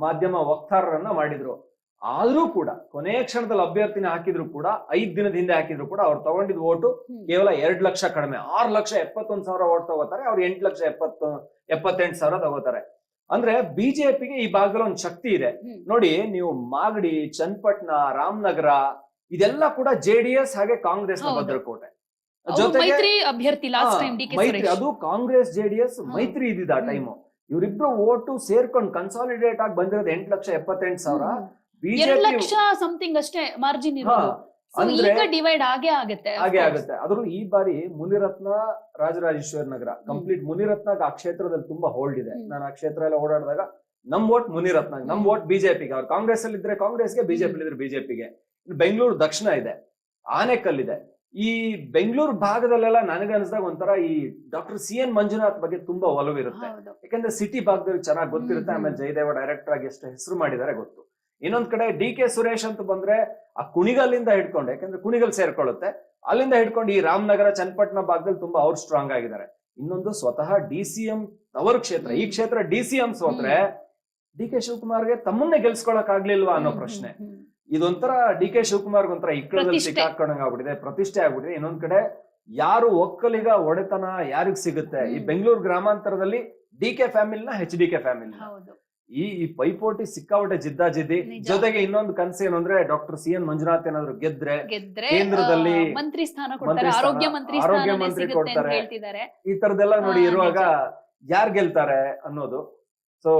ಮಾಧ್ಯಮ ವಕ್ತಾರರನ್ನ ಮಾಡಿದ್ರು. ಆದ್ರೂ ಕೂಡ ಕೊನೆ ಕ್ಷಣದಲ್ಲಿ ಅಭ್ಯರ್ಥಿನ ಹಾಕಿದ್ರು ಕೂಡ ಐದ್ ದಿನದ ಹಿಂದೆ ಹಾಕಿದ್ರು ಕೂಡ ಅವ್ರು ತಗೊಂಡಿದ್ ಓಟು ಕೇವಲ ಎರಡ್ ಲಕ್ಷ ಕಡಿಮೆ. ಆರ್ ಲಕ್ಷ ಎಪ್ಪತ್ತೊಂದ್ ಸಾವಿರ ಓಟ್ ತಗೋತಾರೆ ಅವ್ರು ಎಂಟ್ ಲಕ್ಷ ಎಪ್ಪತ್ತು ಎಪ್ಪತ್ತೆಂಟು ಸಾವಿರ ತಗೋತಾರೆ. ಅಂದ್ರೆ ಬಿಜೆಪಿಗೆ ಈ ಭಾಗದಲ್ಲಿ ಒಂದು ಶಕ್ತಿ ಇದೆ. ನೋಡಿ ನೀವು ಮಾಗಡಿ ಚನ್ನಪಟ್ಟಣ ರಾಮನಗರ ಇದೆಲ್ಲ ಕೂಡ ಜೆಡಿಎಸ್ ಹಾಗೆ ಕಾಂಗ್ರೆಸ್ನ ಭದ್ರಕೋಟೆ. ಜೊತೆಗೆ ಮೈತ್ರಿ ಅಭ್ಯರ್ಥಿ ಅದು ಕಾಂಗ್ರೆಸ್ ಜೆಡಿಎಸ್ ಮೈತ್ರಿ ಇದ್ದಿದ್ದ ಆ ಟೈಮು ಇವರಿಬ್ರು ಓಟು ಸೇರ್ಕೊಂಡು ಕನ್ಸಾಲಿಡೇಟ್ ಆಗಿ ಬಂದಿರೋದು ಎಂಟು ಲಕ್ಷ ಎಪ್ಪತ್ತೆಂಟು ಸಾವಿರ. ಬಿಜೆಪಿ ಲಕ್ಷ ಸಮಥಿಂಗ್ ಅಷ್ಟೇ ಮಾರ್ಜಿನ್ ಡಿವೈಡ್ ಆಗೇ ಆಗುತ್ತೆ ಹಾಗೆ ಆಗುತ್ತೆ. ಅದ್ರಲ್ಲೂ ಈ ಬಾರಿ ಮುನಿರತ್ನ ರಾಜರಾಜೇಶ್ವರ ನಗರ ಕಂಪ್ಲೀಟ್ ಮುನಿರತ್ನ ಆ ಕ್ಷೇತ್ರದಲ್ಲಿ ತುಂಬಾ ಹೋಲ್ಡ್ ಇದೆ. ನಾನು ಆ ಕ್ಷೇತ್ರ ಎಲ್ಲ ಓಡಾಡಿದಾಗ ನಮ್ ವೋಟ್ ಮುನಿರತ್ನ ನಮ್ ಓಟ್ ವೋಟ್ ಬಿಜೆಪಿಗೆ ಅವ್ರು ಕಾಂಗ್ರೆಸ್ ಅಲ್ಲಿ ಇದ್ರೆ ಕಾಂಗ್ರೆಸ್ಗೆ ಬಿಜೆಪಿ ಇದ್ರೆ ಬಿಜೆಪಿಗೆ ಬೆಂಗಳೂರು ದಕ್ಷಿಣ ಇದೆ ಆನೆಕಲ್ ಇದೆ ಈ ಬೆಂಗಳೂರು ಭಾಗದಲ್ಲೆಲ್ಲ ನನಗನ್ಸ್ದಾಗ ಒಂಥರ ಈ ಡಾಕ್ಟರ್ ಸಿ ಎನ್ ಮಂಜುನಾಥ್ ಬಗ್ಗೆ ತುಂಬಾ ಒಲವಿರುತ್ತೆ ಯಾಕಂದ್ರೆ ಸಿಟಿ ಭಾಗದಲ್ಲಿ ಚೆನ್ನಾಗಿ ಗೊತ್ತಿರುತ್ತೆ. ಆಮೇಲೆ ಜಯದೇವ ಡೈರೆಕ್ಟರ್ ಆಗಿ ಎಷ್ಟು ಹೆಸರು ಮಾಡಿದ್ದಾರೆ ಗೊತ್ತು. ಇನ್ನೊಂದ್ ಕಡೆ ಡಿ ಕೆ ಸುರೇಶ್ ಅಂತ ಬಂದ್ರೆ ಆ ಕುಣಿಗಲ್ಲಿಂದ ಹಿಡ್ಕೊಂಡು ಯಾಕಂದ್ರೆ ಕುಣಿಗಲ್ ಸೇರ್ಕೊಳ್ಳುತ್ತೆ ಅಲ್ಲಿಂದ ಹಿಡ್ಕೊಂಡು ಈ ರಾಮನಗರ ಚನ್ನಪಟ್ಟಣ ಭಾಗದಲ್ಲಿ ತುಂಬಾ ಅವ್ರು ಸ್ಟ್ರಾಂಗ್ ಆಗಿದ್ದಾರೆ. ಇನ್ನೊಂದು ಸ್ವತಃ ಡಿ ಸಿ ಎಂ ಅವರ ಕ್ಷೇತ್ರ ಈ ಕ್ಷೇತ್ರ ಡಿ ಸಿ ಎಂ ಸೋತ್ರೆ ಡಿ ಕೆ ಶಿವಕುಮಾರ್ಗೆ ತಮ್ಮನ್ನೇ ಗೆಲ್ಸ್ಕೊಳಕ್ ಆಗ್ಲಿಲ್ವಾ ಅನ್ನೋ ಪ್ರಶ್ನೆ. ಇದೊಂಥರ ಡಿ ಕೆ ಶಿವಕುಮಾರ್ ಒಂಥರ ಇಕ್ಕಳದಲ್ಲಿ. ಸಿಕ್ಕಾಕೊಂಡಂಗ್ ಆಗ್ಬಿಟ್ಟಿದೆ ಪ್ರತಿಷ್ಠೆ ಆಗ್ಬಿಟ್ಟಿದೆ. ಇನ್ನೊಂದ್ ಕಡೆ ಯಾರು ಒಕ್ಕಲಿಗ ಒಡೆತನ ಯಾರಿಗ್ ಸಿಗುತ್ತೆ? ಈ ಬೆಂಗಳೂರು ಗ್ರಾಮಾಂತರದಲ್ಲಿ ಡಿ ಕೆ ಫ್ಯಾಮಿಲಿನ ಹೆಚ್ ಡಿ ಕೆ ಫ್ಯಾಮಿಲಿ ಈ ಈ ಪೈಪೋಟಿ ಸಿಕ್ಕಾಪಟ್ಟೆ ಜಿದ್ದಾಜಿದ್ದಿ. ನಿಜ. ಜೊತೆಗೆ ಇನ್ನೊಂದು ಕನಸು ಏನು ಅಂದ್ರೆ ಡಾಕ್ಟರ್ ಸಿ ಎನ್ ಮಂಜುನಾಥ್ ಏನಾದ್ರು ಗೆದ್ರೆ ಗೆದ್ರೆ ಕೇಂದ್ರದಲ್ಲಿ ಮಂತ್ರಿ ಸ್ಥಾನ ಕೊಡ್ತಾರೆ ಮಂತ್ರಿ ಸ್ಥಾನ, ಆರೋಗ್ಯ ಮಂತ್ರಿ ಆರೋಗ್ಯ ಸ್ಥಾನನೇ ಮಂತ್ರಿ ಸಿಗುತ್ತೆ ಅಂತ ಕೊಡ್ತಾರೆ. ಹೇಳ್ತಿದ್ದಾರೆ. ಈ ತರದೆಲ್ಲ ನೋಡಿ ಹಾ, ಇರುವಾಗ ಯಾರ್ ಗೆಲ್ತಾರೆ ಅನ್ನೋದು. ಸೊ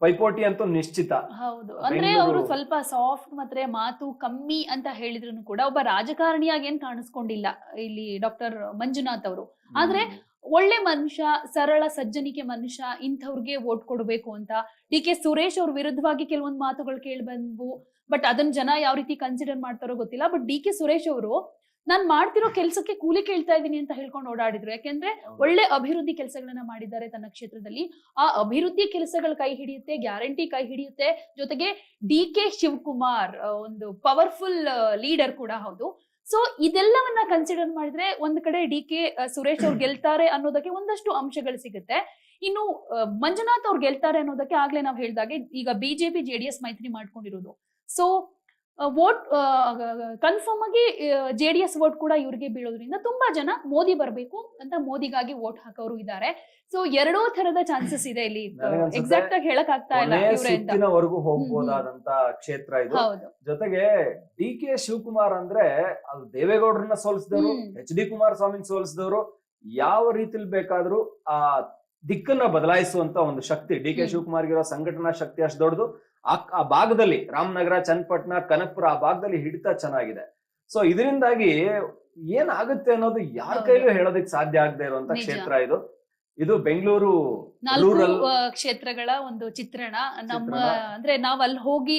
ಪೈಪೋಟಿ ಅಂತೂ ನಿಶ್ಚಿತ. ಹೌದು. ಅಂದ್ರೆ ಬೆಂಗಳೂರು- ಅವರು ಸ್ವಲ್ಪ ಸಾಫ್ಟ್ ಮತ್ತೆ ಮಾತು ಕಮ್ಮಿ ಅಂತ ಹೇಳಿದ್ರು ಕೂಡ ಒಬ್ಬ ರಾಜಕಾರಣಿಯಾಗಿ ಏನ್ ಕಾಣಿಸ್ಕೊಂಡಿಲ್ಲ ಇಲ್ಲಿ ಡಾಕ್ಟರ್ ಮಂಜುನಾಥ್ ಅವರು. ಆದ್ರೆ ಒಳ್ಳೆ ಮನುಷ್ಯ ಸರಳ ಸಜ್ಜನಿಕೆ ಮನುಷ್ಯ ಇಂಥವ್ರಿಗೆ ವೋಟ್ ಕೊಡಬೇಕು ಅಂತ. ಡಿ ಕೆ ಸುರೇಶ್ ಅವ್ರ ವಿರುದ್ಧವಾಗಿ ಕೆಲವೊಂದು ಮಾತುಗಳು ಕೇಳಿ ಬಂದ್ವು ಬಟ್ ಅದನ್ನ ಜನ ಯಾವ ರೀತಿ ಕನ್ಸಿಡರ್ ಮಾಡ್ತಾರೋ ಗೊತ್ತಿಲ್ಲ. ಬಟ್ ಡಿ ಕೆ ಸುರೇಶ್ ಅವರು ನಾನ್ ಮಾಡ್ತಿರೋ ಕೆಲ್ಸಕ್ಕೆ ಕೂಲಿ ಕೇಳ್ತಾ ಇದ್ದೀನಿ ಅಂತ ಹೇಳ್ಕೊಂಡು ಓಡಾಡಿದ್ರು. ಯಾಕೆಂದ್ರೆ ಒಳ್ಳೆ ಅಭಿವೃದ್ಧಿ ಕೆಲಸಗಳನ್ನ ಮಾಡಿದ್ದಾರೆ ತನ್ನ ಕ್ಷೇತ್ರದಲ್ಲಿ. ಆ ಅಭಿವೃದ್ಧಿ ಕೆಲಸಗಳು ಕೈ ಹಿಡಿಯುತ್ತೆ ಗ್ಯಾರಂಟಿ ಕೈ ಹಿಡಿಯುತ್ತೆ. ಜೊತೆಗೆ ಡಿ ಕೆ ಶಿವಕುಮಾರ್ ಒಂದು ಪವರ್ಫುಲ್ ಲೀಡರ್ ಕೂಡ ಹೌದು. ಸೊ ಇದೆಲ್ಲವನ್ನ ಕನ್ಸಿಡರ್ ಮಾಡಿದ್ರೆ ಒಂದ್ ಕಡೆ ಡಿ ಕೆ ಸುರೇಶ್ ಅವ್ರು ಗೆಲ್ತಾರೆ ಅನ್ನೋದಕ್ಕೆ ಒಂದಷ್ಟು ಅಂಶಗಳು ಸಿಗುತ್ತೆ. ಇನ್ನು ಮಂಜುನಾಥ್ ಅವ್ರು ಗೆಲ್ತಾರೆ ಅನ್ನೋದಕ್ಕೆ ಆಗ್ಲೇ ನಾವು ಹೇಳ್ದಾಗೆ ಈಗ ಬಿಜೆಪಿ ಜೆಡಿಎಸ್ ಮೈತ್ರಿ ಮಾಡ್ಕೊಂಡಿರೋದು. ಸೊ ವೋಟ್ ಕನ್ಫರ್ಮ್ ಆಗಿ ಜೆ ಡಿ ಎಸ್ ವೋಟ್ ಕೂಡ ಇವರಿಗೆ ಬೀಳೋದ್ರಿಂದ ತುಂಬಾ ಜನ ಮೋದಿ ಬರಬೇಕು ಅಂತ ಮೋದಿಗಾಗಿ ವೋಟ್ ಹಾಕೋರು ಇದ್ದಾರೆ. ಸೊ ಎರಡೋ ತರದ ಚಾನ್ಸಸ್ ಇದೆ ಇಲ್ಲಿ. ಎಕ್ಸಾಕ್ಟ್ ಆಗಿ ಹೇಳಕ್ ಆಗ್ತಾ ಇಲ್ಲ ಹೋಗ್ಬೋದಾದಂತ ಕ್ಷೇತ್ರ ಇದು. ಜೊತೆಗೆ ಡಿ ಕೆ ಶಿವಕುಮಾರ್ ಅಂದ್ರೆ ಅದು ದೇವೇಗೌಡರನ್ನ ಸೋಲಿಸಿದವರು. ಎಚ್ ಡಿ ಕುಮಾರಸ್ವಾಮಿ ಸೋಲಿಸಿದವರು ಯಾವ ರೀತಿಲಿ ಬೇಕಾದ್ರೂ ಆ ದಿಕ್ಕನ್ನ ಬದಲಾಯಿಸುವಂತ ಒಂದು ಶಕ್ತಿ ಡಿ ಕೆ ಶಿವಕುಮಾರ್ಗಿರೋ ಸಂಘಟನಾ ಶಕ್ತಿ ಅಷ್ಟು ದೊಡ್ಡದು. ಆ ಭಾಗದಲ್ಲಿ ರಾಮನಗರ ಚನ್ನಪಟ್ಟಣ ಕನಕಪುರ ಆ ಭಾಗದಲ್ಲಿ ಹಿಡಿತ ಚೆನ್ನಾಗಿದೆ. ಸೊ ಇದರಿಂದಾಗಿ ಏನಾಗುತ್ತೆ ಅನ್ನೋದು ಯಾರ. ಕೈಲೂ ಹೇಳೋದಕ್ಕೆ ಸಾಧ್ಯ ಆಗದೆ ಇರುವಂತ. ಕ್ಷೇತ್ರ ಇದು. ಇದು ಬೆಂಗಳೂರು ನಾಲ್ಕು ಕ್ಷೇತ್ರಗಳ ಒಂದು ಚಿತ್ರಣ. ನಮ್ಮ ಅಂದ್ರೆ ನಾವ್ ಅಲ್ಲಿ ಹೋಗಿ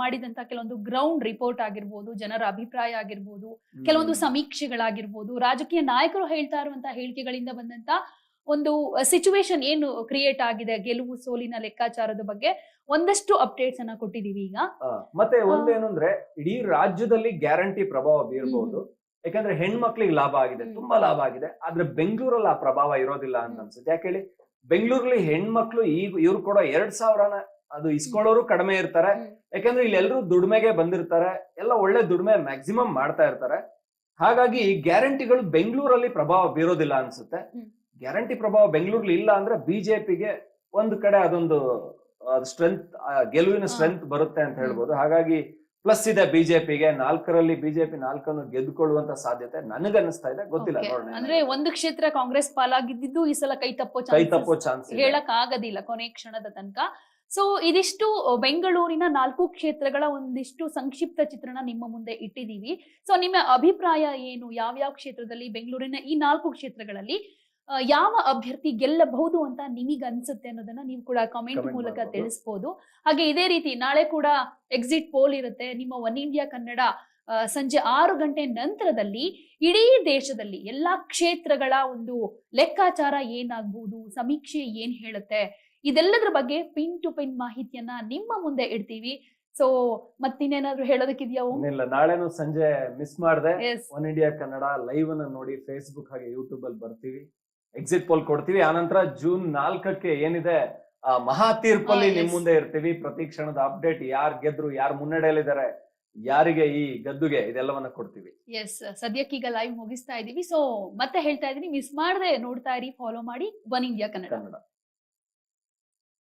ಮಾಡಿದಂತ ಕೆಲವೊಂದು ಗ್ರೌಂಡ್ ರಿಪೋರ್ಟ್ ಆಗಿರ್ಬೋದು ಜನರ ಅಭಿಪ್ರಾಯ ಆಗಿರ್ಬೋದು ಕೆಲವೊಂದು ಸಮೀಕ್ಷೆಗಳಾಗಿರ್ಬೋದು ರಾಜಕೀಯ ನಾಯಕರು ಹೇಳ್ತಾ ಇರುವಂತಹ ಹೇಳಿಕೆಗಳಿಂದ ಬಂದಂತ ಒಂದು ಸಿಚುವೇಶನ್ ಏನು ಕ್ರಿಯೇಟ್ ಆಗಿದೆ ಗೆಲುವು ಸೋಲಿನ ಲೆಕ್ಕಾಚಾರದ ಬಗ್ಗೆ ಒಂದಷ್ಟು ಅಪ್ಡೇಟ್ಸ್ ಅನ್ನ ಕೊಟ್ಟಿದೀವಿ ಈಗ. ಮತ್ತೆ ಒಂದೇನು ಅಂದ್ರೆ ಇಡೀ ರಾಜ್ಯದಲ್ಲಿ ಗ್ಯಾರಂಟಿ ಪ್ರಭಾವ ಬೀರಬಹುದು. ಯಾಕಂದ್ರೆ ಹೆಣ್ಮಕ್ಳಿಗೆ ಲಾಭ ಆಗಿದೆ ತುಂಬಾ ಲಾಭ ಆಗಿದೆ. ಆದ್ರೆ ಬೆಂಗಳೂರಲ್ಲಿ ಆ ಪ್ರಭಾವ ಇರೋದಿಲ್ಲ ಅಂತ ಅನ್ಸುತ್ತೆ. ಯಾಕೆ ಹೇಳಿ? ಬೆಂಗಳೂರಲ್ಲಿ ಹೆಣ್ಮಕ್ಳು ಈಗ ಇವ್ರು ಕೂಡ ಎರಡ್ ಸಾವಿರನ ಅದು ಇಸ್ಕೊಳ್ಳೋರು ಕಡಿಮೆ ಇರ್ತಾರೆ. ಯಾಕಂದ್ರೆ ಇಲ್ಲಿ ಎಲ್ಲರೂ ದುಡಿಮೆಗೆ ಬಂದಿರ್ತಾರೆ. ಎಲ್ಲ ಒಳ್ಳೆ ದುಡಿಮೆ ಮ್ಯಾಕ್ಸಿಮಮ್ ಮಾಡ್ತಾ ಇರ್ತಾರೆ. ಹಾಗಾಗಿ ಗ್ಯಾರಂಟಿಗಳು ಬೆಂಗಳೂರಲ್ಲಿ ಪ್ರಭಾವ ಬೀರೋದಿಲ್ಲ ಅನ್ಸುತ್ತೆ. ಗ್ಯಾರಂಟಿ ಪ್ರಭಾವ ಬೆಂಗಳೂರಲ್ಲಿ ಇಲ್ಲ ಅಂದ್ರೆ ಬಿಜೆಪಿಗೆ ಒಂದು ಕಡೆ ಅದೊಂದು ಸ್ಟ್ರೆಂತ್ ಗೆಲುವಿನ. ಸ್ಟ್ರೆಂತ್ ಬರುತ್ತೆ ಅಂತ. ಹೇಳ್ಬೋದು. ಹಾಗಾಗಿ ಪ್ಲಸ್ ಇದೆ ಬಿಜೆಪಿಗೆ ನಾಲ್ಕರಲ್ಲಿ ಬಿಜೆಪಿ ನಾಲ್ಕನ್ನು ಗೆದ್ದುಕೊಳ್ಳುವಂತ ಸಾಧ್ಯತೆ ನನಗನ್ನಿಸ್ತಾ ಇದೆ. ಗೊತ್ತಿಲ್ಲ ನೋಡೋಣ ಅಂದ್ರೆ ಒಂದು ಕ್ಷೇತ್ರ ಕಾಂಗ್ರೆಸ್ ಪಾಲಾಗಿದ್ದು ಈ ಸಲ ಕೈ ತಪ್ಪೋ ಕೈ ತಪ್ಪೋ ಚಾನ್ಸ್ ಹೇಳಕ್ ಆಗೋದಿಲ್ಲ ಕೊನೆ ಕ್ಷಣದ ತನಕ. ಸೊ ಇದಿಷ್ಟು ಬೆಂಗಳೂರಿನ ನಾಲ್ಕು ಕ್ಷೇತ್ರಗಳ ಒಂದಿಷ್ಟು ಸಂಕ್ಷಿಪ್ತ ಚಿತ್ರಣ ನಿಮ್ಮ ಮುಂದೆ ಇಟ್ಟಿದೀವಿ ಸೊ ನಿಮ್ಮ ಅಭಿಪ್ರಾಯ ಏನು? ಯಾವ್ಯಾವ ಕ್ಷೇತ್ರದಲ್ಲಿ ಬೆಂಗಳೂರಿನ ಈ ನಾಲ್ಕು ಕ್ಷೇತ್ರಗಳಲ್ಲಿ ಯಾವ ಅಭ್ಯರ್ಥಿ ಗೆಲ್ಲಬಹುದು ಅಂತ ನಿಮಗೆ ಅನ್ಸುತ್ತೆ ಅನ್ನೋದನ್ನ ನೀವು ಕೂಡ ಕಮೆಂಟ್ ಮೂಲಕ. ತಿಳಿಸ್ಬೋದು. ಹಾಗೆ ಇದೇ ರೀತಿ ನಾಳೆ ಕೂಡ ಎಕ್ಸಿಟ್ ಪೋಲ್ ಇರುತ್ತೆ. ನಿಮ್ಮ ಒನ್ ಇಂಡಿಯಾ ಕನ್ನಡ ಸಂಜೆ ಆರು ಗಂಟೆ ನಂತರದಲ್ಲಿ ಇಡೀ ದೇಶದಲ್ಲಿ ಎಲ್ಲಾ ಕ್ಷೇತ್ರಗಳ ಒಂದು ಲೆಕ್ಕಾಚಾರ ಏನಾಗ್ಬಹುದು ಸಮೀಕ್ಷೆ ಏನ್ ಹೇಳುತ್ತೆ ಇದೆಲ್ಲದರ ಬಗ್ಗೆ ಪಿನ್ ಟು ಪಿನ್ ಮಾಹಿತಿಯನ್ನ ನಿಮ್ಮ ಮುಂದೆ ಇಡ್ತೀವಿ. ಸೊ ಮತ್ತಿನ್ನೇನಾದ್ರೂ ಹೇಳೋದಕ್ಕಿದ್ಯಾ ಇಲ್ಲ ನಾಳೆನು ಸಂಜೆ ಮಿಸ್ ಮಾಡಿದೆ. ಒನ್ ಇಂಡಿಯಾ ಕನ್ನಡ ಲೈವ್ ಅನ್ನ ನೋಡಿ ಫೇಸ್ಬುಕ್ ಹಾಗೆ ಯೂಟ್ಯೂಬ್ ಅಲ್ಲಿ ಬರ್ತೀವಿ. ಎಕ್ಸಿಟ್ ಪೋಲ್ ಕೊಡ್ತೀವಿ. ಆನಂತರ ಜೂನ್ ನಾಲ್ಕಕ್ಕೆ ಏನಿದೆ ಆ ಮಹಾ ತೀರ್ಪಲ್ಲಿ ಹಾ, ನಿಮ್ ಮುಂದೆ ಇರ್ತೀವಿ. ಪ್ರತಿ ಕ್ಷಣದ ಅಪ್ಡೇಟ್ ಯಾರ್ ಗೆದ್ರು ಯಾರು ಮುನ್ನಡೆಯಲ್ಲಿದ್ದಾರೆ ಯಾರಿಗೆ ಈ ಗದ್ದುಗೆ ಇದೆಲ್ಲವನ್ನ ಕೊಡ್ತೀವಿ. ಎಸ್ ಸದ್ಯಕ್ಕೀಗ ಲೈವ್ ಮುಗಿಸ್ತಾ ಇದೀವಿ. ಸೊ ಮತ್ತೆ ಹೇಳ್ತಾ ಇದೀನಿ ಮಿಸ್ ಮಾಡದೆ ನೋಡ್ತಾ ಇರಿ ಫಾಲೋ ಮಾಡಿ. One India Kannada.